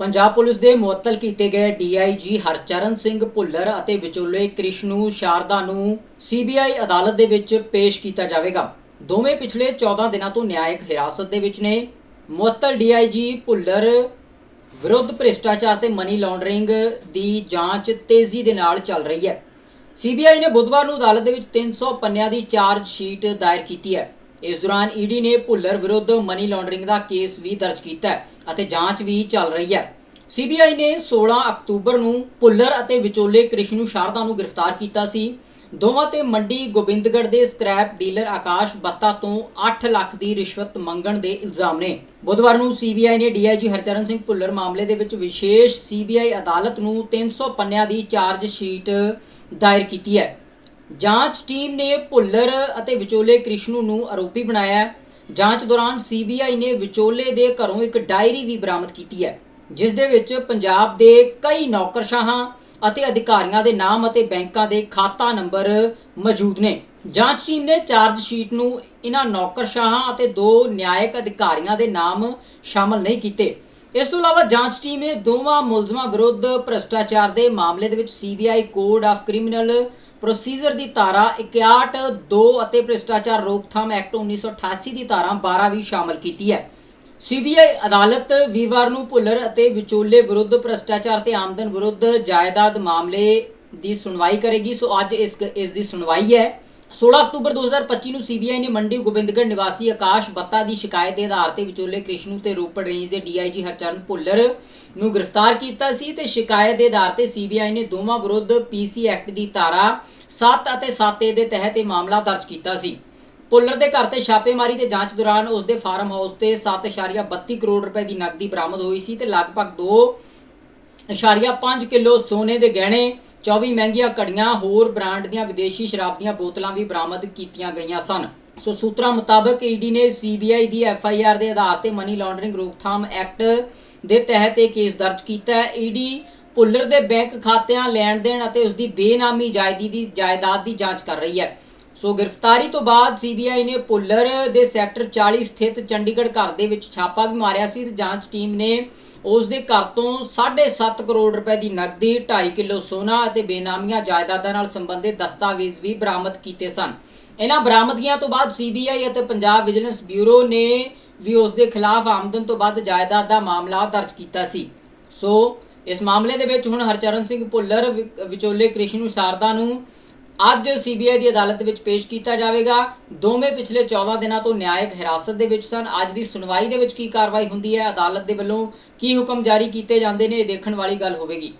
Punjab police ਦੇ ਮੁਅੱਤਲ ਕੀਤੇ ਗਏ ਡੀਆਈਜੀ ਹਰਚਰਨ ਸਿੰਘ ਭੁੱਲਰ ਅਤੇ ਵਿਚੋਲੇ ਕ੍ਰਿਸ਼ਨੂ ਸ਼ਾਰਦਾ ਨੂੰ ਸੀਬੀਆਈ ਅਦਾਲਤ ਦੇ ਵਿੱਚ ਪੇਸ਼ ਕੀਤਾ ਜਾਵੇਗਾ। ਦੋਵੇਂ ਪਿਛਲੇ 14 ਦਿਨਾਂ ਤੋਂ ਨਿਆਇਕ ਹਿਰਾਸਤ ਦੇ ਵਿੱਚ ਨੇ। ਮੁਅੱਤਲ ਡੀਆਈਜੀ ਭੁੱਲਰ ਵਿਰੁੱਧ ਭ੍ਰਿਸ਼ਟਾਚਾਰ ਤੇ ਮਨੀ ਲਾਂਡਰਿੰਗ ਦੀ ਜਾਂਚ ਤੇਜ਼ੀ ਦੇ ਨਾਲ ਚੱਲ ਰਹੀ ਹੈ। ਸੀਬੀਆਈ ਨੇ ਬੁੱਧਵਾਰ ਨੂੰ ਅਦਾਲਤ ਦੇ ਵਿੱਚ 300 ਪੰਨਿਆਂ ਦੀ ਚਾਰਜ ਸ਼ੀਟ ਦਾਇਰ ਕੀਤੀ ਹੈ। ਇਸ ਦੌਰਾਨ ਈਡੀ ਨੇ ਭੁੱਲਰ ਵਿਰੁੱਧ ਮਨੀ ਲਾਂਡਰਿੰਗ ਦਾ ਕੇਸ ਵੀ ਦਰਜ ਕੀਤਾ ਹੈ ਅਤੇ ਜਾਂਚ ਵੀ ਚੱਲ ਰਹੀ ਹੈ। ਸੀਬੀਆਈ ਨੇ 16 ਅਕਤੂਬਰ ਨੂੰ ਭੁੱਲਰ ਅਤੇ ਵਿਚੋਲੇ ਕ੍ਰਿਸ਼ਨੂ ਸ਼ਾਰਦਾ ਨੂੰ ਗ੍ਰਿਫਤਾਰ ਕੀਤਾ ਸੀ। ਦੋਵਾਂ ਤੇ ਮੰਡੀ ਗੋਬਿੰਦਗੜ੍ਹ ਦੇ ਸਕ੍ਰੈਪ ਡੀਲਰ ਆਕਾਸ਼ ਬੱਤਾ ਤੋਂ 8 ਲੱਖ ਦੀ ਰਿਸ਼ਵਤ ਮੰਗਣ ਦੇ ਇਲਜ਼ਾਮ ਨੇ। ਬੁੱਧਵਾਰ ਨੂੰ ਸੀਬੀਆਈ ਨੇ ਡੀਆਈਜੀ ਹਰਚਰਨ ਸਿੰਘ ਭੁੱਲਰ ਮਾਮਲੇ ਦੇ ਵਿੱਚ ਵਿਸ਼ੇਸ਼ ਸੀਬੀਆਈ ਅਦਾਲਤ ਨੂੰ 300 ਪੰਨਿਆਂ ਦੀ ਚਾਰਜ ਸ਼ੀਟ ਦਾਇਰ ਕੀਤੀ ਹੈ। ਜਾਂਚ ਟੀਮ ਨੇ ਭੁੱਲਰ ਅਤੇ ਵਿਚੋਲੇ ਕ੍ਰਿਸ਼ਨੂ ਨੂੰ ਆਰੋਪੀ ਬਣਾਇਆ ਹੈ। ਜਾਂਚ ਦੌਰਾਨ ਸੀਬੀਆਈ ਨੇ ਵਿਚੋਲੇ ਦੇ ਘਰੋਂ ਇੱਕ ਡਾਇਰੀ ਵੀ ਬਰਾਮਦ ਕੀਤੀ ਹੈ, ਜਿਸ ਦੇ ਵਿੱਚ ਪੰਜਾਬ ਦੇ ਕਈ ਨੌਕਰਸ਼ਾਹਾਂ ਅਤੇ ਅਧਿਕਾਰੀਆਂ ਦੇ ਨਾਮ ਅਤੇ ਬੈਂਕਾਂ ਦੇ ਖਾਤਾ ਨੰਬਰ ਮੌਜੂਦ ਨੇ। ਜਾਂਚ ਟੀਮ ਨੇ ਚਾਰਜ ਸ਼ੀਟ ਨੂੰ ਇਹਨਾਂ ਨੌਕਰਸ਼ਾਹਾਂ ਅਤੇ ਦੋ ਨਿਆਇਕ ਅਧਿਕਾਰੀਆਂ ਦੇ ਨਾਮ ਸ਼ਾਮਲ ਨਹੀਂ ਕੀਤੇ। ਇਸ ਤੋਂ ਇਲਾਵਾ ਜਾਂਚ ਟੀਮ ਨੇ ਦੋਵਾਂ ਮੁਲਜ਼ਮਾਂ ਵਿਰੁੱਧ ਭ੍ਰਿਸ਼ਟਾਚਾਰ ਦੇ ਮਾਮਲੇ ਦੇ ਵਿੱਚ CBI code of criminal procedure ਦੀ ਧਾਰਾ 61 2 ਅਤੇ ਭ੍ਰਿਸ਼ਟਾਚਾਰ ਰੋਕਥਾਮ ਐਕਟ 1988 ਦੀ ਧਾਰਾ 12 ਵੀ ਸ਼ਾਮਲ ਕੀਤੀ ਹੈ। ਸੀਬੀਆਈ ਅਦਾਲਤ ਵੀਰਵਾਰ ਨੂੰ ਭੁੱਲਰ ਅਤੇ ਵਿਚੋਲੇ ਵਿਰੁੱਧ ਭ੍ਰਿਸ਼ਟਾਚਾਰ ਤੇ ਆਮਦਨ ਵਿਰੁੱਧ ਜਾਇਦਾਦ ਮਾਮਲੇ ਦੀ ਸੁਣਵਾਈ ਕਰੇਗੀ। ਸੋ ਅੱਜ ਇਸ ਇਸ ਦੀ ਸੁਣਵਾਈ ਹੈ। 16 ਅਕਤੂਬਰ 2025 ਨੂੰ ਸੀਬੀਆਈ ਨੇ ਮੰਡੀ ਗੋਬਿੰਦਗੜ੍ਹ ਨਿਵਾਸੀ ਆਕਾਸ਼ ਬੱਤਾ ਦੀ ਸ਼ਿਕਾਇਤ ਦੇ ਆਧਾਰ ਤੇ ਵਿਚੋਲੇ ਕ੍ਰਿਸ਼ਨੂ ਤੇ ਰੂਪੜ ਰੇਂਜ ਦੇ ਡੀਆਈਜੀ ਹਰਚਰਨ ਭੁੱਲਰ ਨੂੰ ਗ੍ਰਿਫਤਾਰ ਕੀਤਾ ਸੀ ਤੇ ਸ਼ਿਕਾਇਤ ਦੇ ਆਧਾਰ ਤੇ ਸੀਬੀਆਈ ਨੇ ਦੋਵਾਂ ਵਿਰੁੱਧ ਪੀਸੀ ਐਕਟ ਦੀ ਧਾਰਾ 7 ਅਤੇ 7A ਦੇ ਤਹਿਤ ਇਹ ਮਾਮਲਾ ਦਰਜ ਕੀਤਾ ਸੀ। ਭੁੱਲਰ ਦੇ ਘਰ ਤੇ ਛਾਪੇਮਾਰੀ ਤੇ ਜਾਂਚ ਦੌਰਾਨ ਉਸ ਦੇ ਫਾਰਮ ਹਾਊਸ ਤੇ 7.32 ਕਰੋੜ ਰੁਪਏ ਦੀ ਨਕਦੀ ਬਰਾਮਦ ਹੋਈ ਸੀ ਤੇ ਲਗਭਗ 2.5 ਕਿਲੋ ਸੋਨੇ ਦੇ ਗਹਿਣੇ 24 ਮਹਿੰਗੀਆਂ ਘੜੀਆਂ ਹੋਰ ਬ੍ਰਾਂਡ ਦੀਆਂ ਵਿਦੇਸ਼ੀ ਸ਼ਰਾਬ ਦੀਆਂ ਬੋਤਲਾਂ ਵੀ ਬਰਾਮਦ ਕੀਤੀਆਂ ਗਈਆਂ ਸਨ। ਸੋ ਸੂਤਰਾਂ ਮੁਤਾਬਕ ਈਡੀ ਨੇ ਸੀਬੀਆਈ ਦੀ ਐਫਆਈਆਰ ਦੇ ਆਧਾਰ ਤੇ ਮਨੀ ਲਾਂਡਰਿੰਗ ਰੋਕਥਾਮ ਐਕਟ ਦੇ ਤਹਿਤ ਇਹ ਕੇਸ ਦਰਜ ਕੀਤਾ ਹੈ। ਈਡੀ ਭੁੱਲਰ ਦੇ ਬੈਂਕ ਖਾਤਿਆਂ ਲੈਣ ਦੇਣ ਅਤੇ ਉਸ ਦੀ ਬੇਨਾਮੀ ਜਾਇਦੀ ਦੀ ਜਾਇਦਾਦ ਦੀ ਜਾਂਚ ਕਰ ਰਹੀ ਹੈ। ਸੋ ਗ੍ਰਿਫਤਾਰੀ ਤੋਂ ਬਾਅਦ ਸੀਬੀਆਈ ਨੇ ਭੁੱਲਰ ਦੇ ਸੈਕਟਰ 40 ਸਥਿਤ ਚੰਡੀਗੜ੍ਹ ਘਰ ਦੇ ਵਿੱਚ ਛਾਪਾ ਵੀ ਮਾਰਿਆ ਸੀ ਤੇ ਜਾਂਚ ਟੀਮ ਨੇ ਉਸ ਦੇ ਘਰ ਤੋਂ 7.5 ਕਰੋੜ ਰੁਪਏ ਦੀ ਨਕਦੀ 2.5 ਕਿਲੋ ਸੋਨਾ ਅਤੇ ਬੇਨਾਮੀਆਂ ਜਾਇਦਾਦਾਂ ਨਾਲ ਸੰਬੰਧਿਤ ਦਸਤਾਵੇਜ਼ ਵੀ ਬਰਾਮਦ ਕੀਤੇ ਸਨ। ਇਹਨਾਂ ਬਰਾਮਦਗੀਆਂ ਤੋਂ ਬਾਅਦ ਸੀਬੀਆਈ ਅਤੇ ਪੰਜਾਬ ਵਿਜੀਲੈਂਸ ਬਿਊਰੋ ਨੇ ਵੀ ਉਸ ਦੇ ਖਿਲਾਫ ਆਮਦਨ ਤੋਂ ਵੱਧ ਜਾਇਦਾਦ ਦਾ ਮਾਮਲਾ ਦਰਜ ਕੀਤਾ ਸੀ। ਸੋ ਇਸ ਮਾਮਲੇ ਦੇ ਵਿੱਚ ਹੁਣ ਹਰਚਰਨ ਸਿੰਘ ਭੁੱਲਰ, ਵਿ- ਵਿਚੋਲੇ ਕ੍ਰਿਸ਼ਨੂ ਸਾਰਦਾ ਨੂੰ ਅੱਜ ਸੀਬੀਆਈ ਦੀ ਅਦਾਲਤ ਵਿੱਚ ਪੇਸ਼ ਕੀਤਾ ਜਾਵੇਗਾ। ਦੋਵੇਂ ਪਿਛਲੇ 14 ਦਿਨਾਂ ਤੋਂ ਨਿਆਇਕ ਹਿਰਾਸਤ ਦੇ ਵਿੱਚ ਸਨ। ਅੱਜ ਦੀ ਸੁਣਵਾਈ ਦੇ ਵਿੱਚ ਕੀ ਕਾਰਵਾਈ ਹੁੰਦੀ ਹੈ? ਅਦਾਲਤ ਦੇ ਵੱਲੋਂ ਕੀ ਹੁਕਮ ਜਾਰੀ ਕੀਤੇ ਜਾਂਦੇ ਨੇ? ਇਹ ਦੇਖਣ ਵਾਲੀ ਗੱਲ ਹੋਵੇਗੀ।